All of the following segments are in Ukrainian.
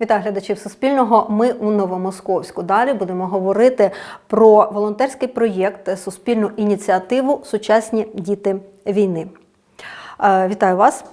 Вітаю глядачів Суспільного. Ми у Новомосковську. Далі будемо говорити про волонтерський проєкт, суспільну ініціативу Сучасні діти війни. Е, Вітаю вас.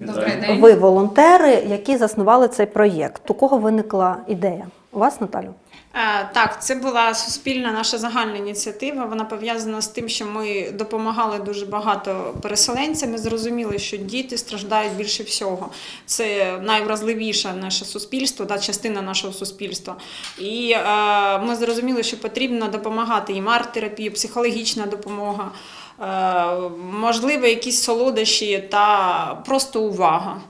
Добрий день. Ви волонтери, які заснували цей проєкт. У кого виникла ідея? У вас, Наталю? Е, Так, це була суспільна наша загальна ініціатива. Вона пов'язана з тим, що ми допомагали дуже багато переселенцям. Ми зрозуміли, що діти страждають більше всього. Це найвразливіше наше суспільство, да, частина нашого суспільства. І е, ми зрозуміли, що потрібно допомагати їм арт-терапія, психологічна допомога, е, можливо, якісь солодощі та просто увага.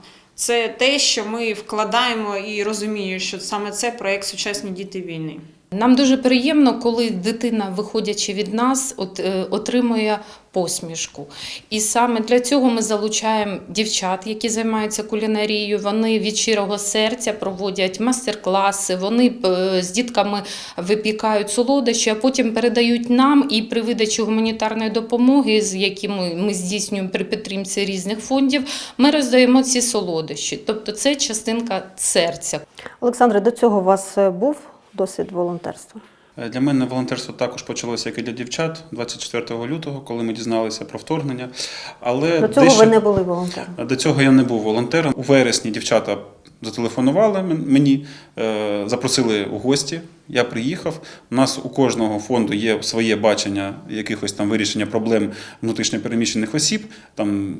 Це те, що ми вкладаємо і розуміємо, що саме це проект Сучасні діти війни. Нам дуже приємно, коли дитина, виходячи від нас, от, е, отримує посмішку. І саме для цього ми залучаємо дівчат, які займаються кулінарією. Вони від щирого серця проводять майстер-класи, вони е, з дітками випікають солодощі, а потім передають нам і при видачі гуманітарної допомоги, з якими ми здійснюємо при підтримці різних фондів, ми роздаємо ці солодощі. Тобто це частинка серця. Олександре, до цього у вас е, був досвід волонтерства? Е, Для мене волонтерство також почалося, як і для дівчат, 24 лютого, коли ми дізналися про вторгнення. Але До цього дещо- ви не були волонтером. до цього я не був волонтером. У вересні дівчата зателефонували мені, е, запросили у гості. Я приїхав. У нас у кожного фонду є своє бачення якихось там вирішення проблем внутрішньопереміщених осіб. Там,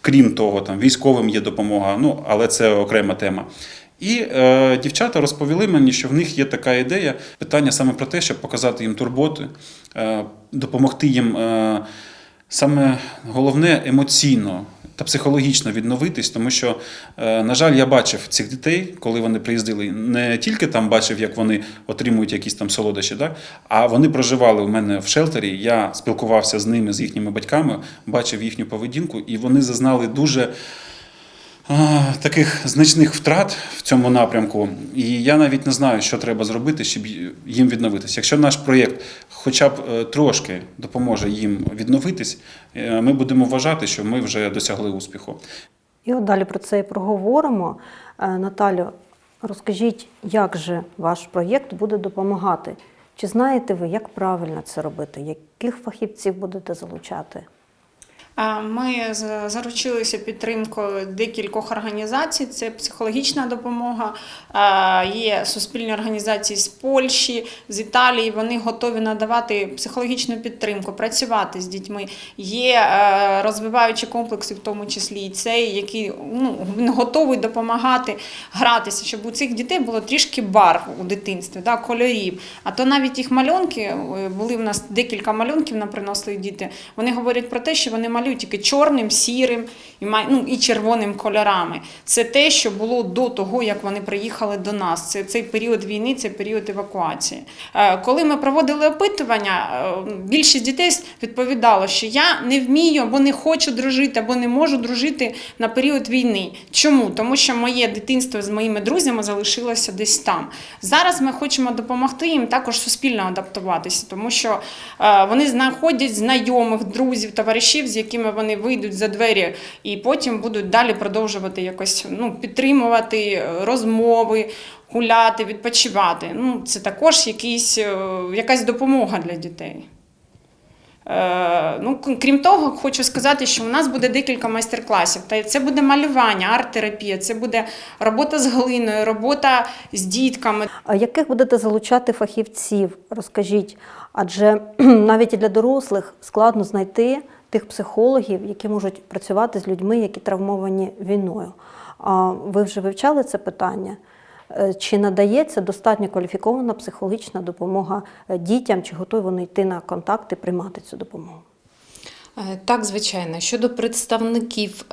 крім того, там військовим є допомога, ну але це окрема тема. І е, дівчата розповіли мені, що в них є така ідея, питання саме про те, щоб показати їм турботи, е, допомогти їм е, саме головне емоційно та психологічно відновитись, тому що, е, на жаль, я бачив цих дітей, коли вони приїздили, не тільки там бачив, як вони отримують якісь там солодощі, да? а вони проживали у мене в шелтері. Я спілкувався з ними, з їхніми батьками, бачив їхню поведінку, і вони зазнали дуже. Таких значних втрат в цьому напрямку, і я навіть не знаю, що треба зробити, щоб їм відновитися. Якщо наш проєкт хоча б е, трошки допоможе їм відновитись, е, ми будемо вважати, що ми вже досягли успіху. І от далі про це і проговоримо. Е, Наталю, розкажіть, як же ваш проєкт буде допомагати? Чи знаєте ви, як правильно це робити? Яких фахівців будете залучати? Ми заручилися підтримкою декількох організацій. Це психологічна допомога. Є суспільні організації з Польщі, з Італії. Вони готові надавати психологічну підтримку, працювати з дітьми. Є е, розвиваючі комплекси, в тому числі і цей, який ну, готовий допомагати гратися, щоб у цих дітей було трішки барв у дитинстві, да, кольорів. А то навіть їх малюнки е, були в нас декілька малюнків, нам приносили діти. Вони говорять про те, що вони малюють тільки чорним, сірим і ну, і червоним кольорами. Це те, що було до того, як вони приїхали до нас. Це цей період війни, це період евакуації. Е, Коли ми проводили опитування, е, більшість дітей відповідало, що я не вмію або не хочу дружити, або не можу дружити на період війни. Чому? Тому що моє дитинство з моїми друзями залишилося десь там. Зараз ми хочемо допомогти їм також суспільно адаптуватися, тому що е, вони знаходять знайомих, друзів, товаришів, з якими вони вийдуть за двері, і потім будуть далі продовжувати якось ну, підтримувати е, розмови. Гуляти, відпочивати. Ну, це також якийсь, е, якась допомога для дітей. Е, Ну, крім того, хочу сказати, що у нас буде декілька майстер-класів. Це буде малювання, арт-терапія, це буде робота з глиною, робота з дітками. А яких будете залучати фахівців? Розкажіть, адже навіть і для дорослих складно знайти тих психологів, які можуть працювати з людьми, які травмовані війною. А ви вже вивчали це питання? Е, Чи надається достатньо кваліфікована психологічна допомога е, дітям, чи готові вони йти на контакт і приймати цю допомогу? Е, Так, звичайно. Щодо представників,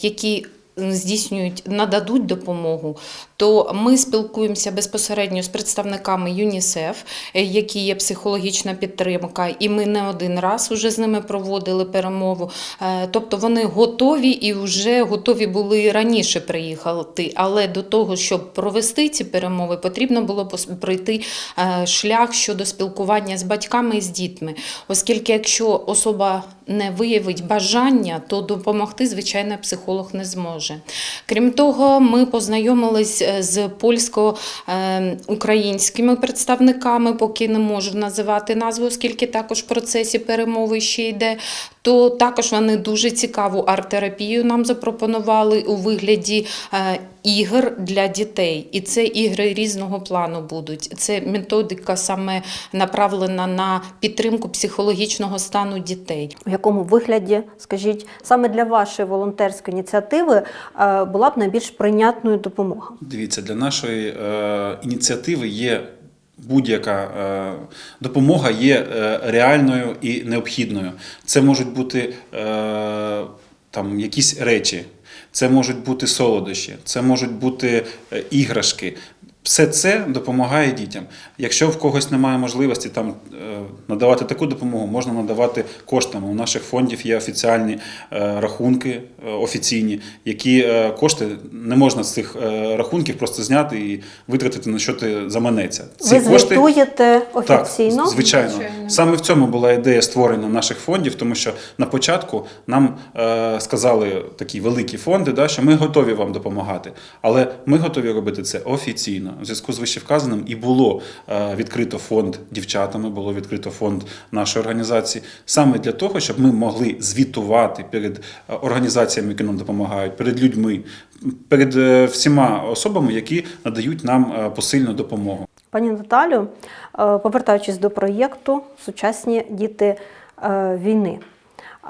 які здійснюють, нададуть допомогу, то ми спілкуємося безпосередньо з представниками ЮНІСЕФ, е, які є психологічна підтримка, і ми не один раз вже з ними проводили перемову. Е, Тобто вони готові і вже готові були раніше приїхати. Але до того, щоб провести ці перемови, потрібно було пройти е, шлях щодо спілкування з батьками і з дітьми. Оскільки, якщо особа не виявить бажання, то допомогти, звичайно, психолог не зможе. Крім того, ми познайомились е, з польсько-українськими представниками, поки не можу називати назву, оскільки також в процесі перемови ще йде. То також вони дуже цікаву арт-терапію нам запропонували у вигляді е, ігор для дітей. І це ігри різного плану будуть. Це методика саме направлена на підтримку психологічного стану дітей. В якому вигляді, скажіть, саме для вашої волонтерської ініціативи е, була б найбільш прийнятною допомога? Дивіться, для нашої е, ініціативи є будь-яка е, допомога є е, реальною і необхідною. Це можуть бути е, там якісь речі, це можуть бути солодощі, це можуть бути іграшки. Все це допомагає дітям. Якщо в когось немає можливості там е, надавати таку допомогу, можна надавати коштами. У наших фондів є офіціальні е, рахунки е, офіційні, які кошти не можна з цих рахунків просто зняти і витратити на що ти заманеться. Ці Ви звітуєте офіційно? так, звичайно. Звичайно. Саме в цьому була ідея створення наших фондів, тому що на початку нам сказали такі великі фонди, да, що ми готові вам допомагати, але ми готові робити це офіційно. У зв'язку з вищевказаним і було е, відкрито фонд дівчатами, було відкрито фонд нашої організації, саме для того, щоб ми могли звітувати перед е, організаціями, які нам допомагають, перед людьми, перед е, всіма особами, які надають нам посильну допомогу. Пані Наталю, повертаючись до проєкту Сучасні діти війни.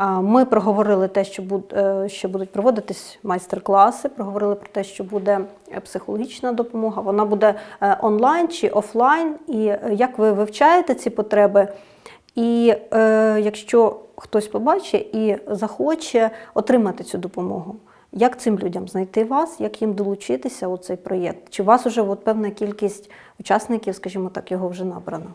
Ми проговорили те, що е, що будуть проводитись майстер-класи, проговорили про те, що буде е, психологічна допомога. Вона буде е, онлайн чи офлайн, і як ви вивчаєте ці потреби. І е, якщо хтось побачить і захоче отримати цю допомогу, як цим людям знайти вас, як їм долучитися у цей проєкт? Чи у вас вже от певна кількість учасників, скажімо так, його вже набрано?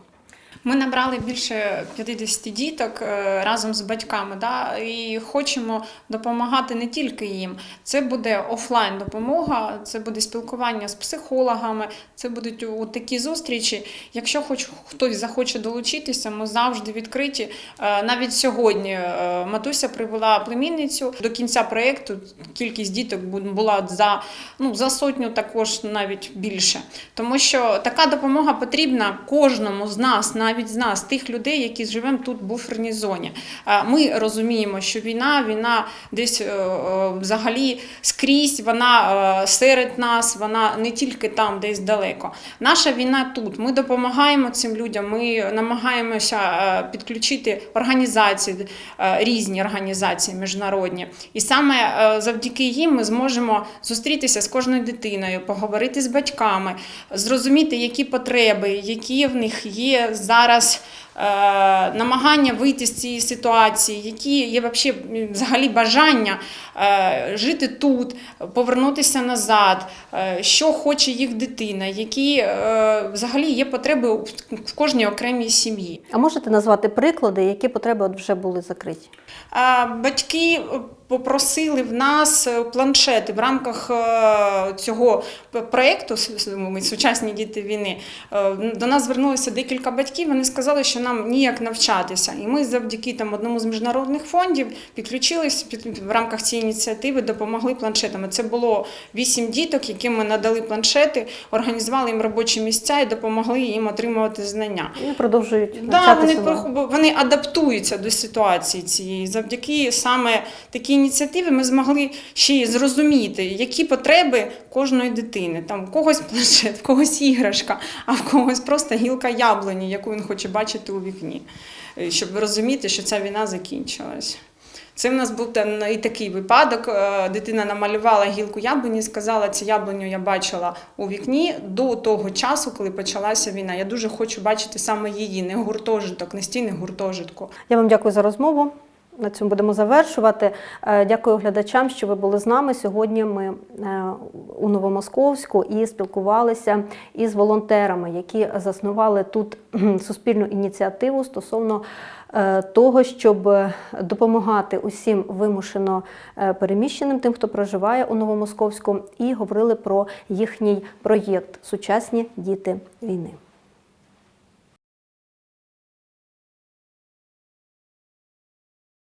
Ми набрали більше 50 діток е, разом з батьками, да, і хочемо допомагати не тільки їм. Це буде офлайн допомога, це буде спілкування з психологами, це будуть такі зустрічі. Якщо хоч хтось захоче долучитися, ми завжди відкриті. Е, Навіть сьогодні е, матуся привела племінницю до кінця проєкту. Кількість діток була за, ну, за сотню, також навіть більше. Тому що така допомога потрібна кожному з нас, навіть з нас, тих людей, які живемо тут в буферній зоні. Ми розуміємо, що війна, війна десь е, е, взагалі скрізь, вона е, серед нас, вона не тільки там, десь далеко. Наша війна тут. Ми допомагаємо цим людям. Ми намагаємося підключити організації, різні організації міжнародні. І саме завдяки їм ми зможемо зустрітися з кожною дитиною, поговорити з батьками, зрозуміти, які потреби, які в них є зараз. Е, Намагання вийти з цієї ситуації, які є взагалі бажання е, жити тут, повернутися назад, е, що хоче їх дитина, які е, взагалі є потреби в кожній окремій сім'ї. А можете назвати приклади, які потреби от вже були закриті? Батьки попросили в нас е, планшети в рамках е, цього проєкту «С- с- ми «Сучасні діти війни». Е, До нас звернулося декілька батьків. Вони сказали, що нам ніяк навчатися. І ми завдяки там одному з міжнародних фондів підключились під в рамках цієї ініціативи, допомогли планшетами. Це було вісім діток, яким ми надали планшети, організували їм робочі місця і допомогли їм отримувати знання. Вони продовжують Да, вони, вони адаптуються до ситуації цієї. Завдяки саме такій ініціативі ми змогли ще й зрозуміти, які потреби кожної дитини. Там в когось планшет, в когось іграшка, а в когось просто гілка яблуні, яку він хоче бачити у вікні, Е, щоб розуміти, що ця війна закінчилась. Це в нас був там і такий випадок. Е, Дитина намалювала гілку яблуні, сказала, цю яблуню я бачила у вікні до того часу, коли почалася війна. Я дуже хочу бачити саме її, не гуртожиток, не стіни гуртожитку. Я вам дякую за розмову. На цьому будемо завершувати. Е, Дякую глядачам, що ви були з нами. Сьогодні ми е, у Новомосковську і спілкувалися із волонтерами, які заснували тут суспільну ініціативу стосовно е, того, щоб допомагати усім вимушено переміщеним, тим, хто проживає у Новомосковську, і говорили про їхній проєкт Сучасні діти війни.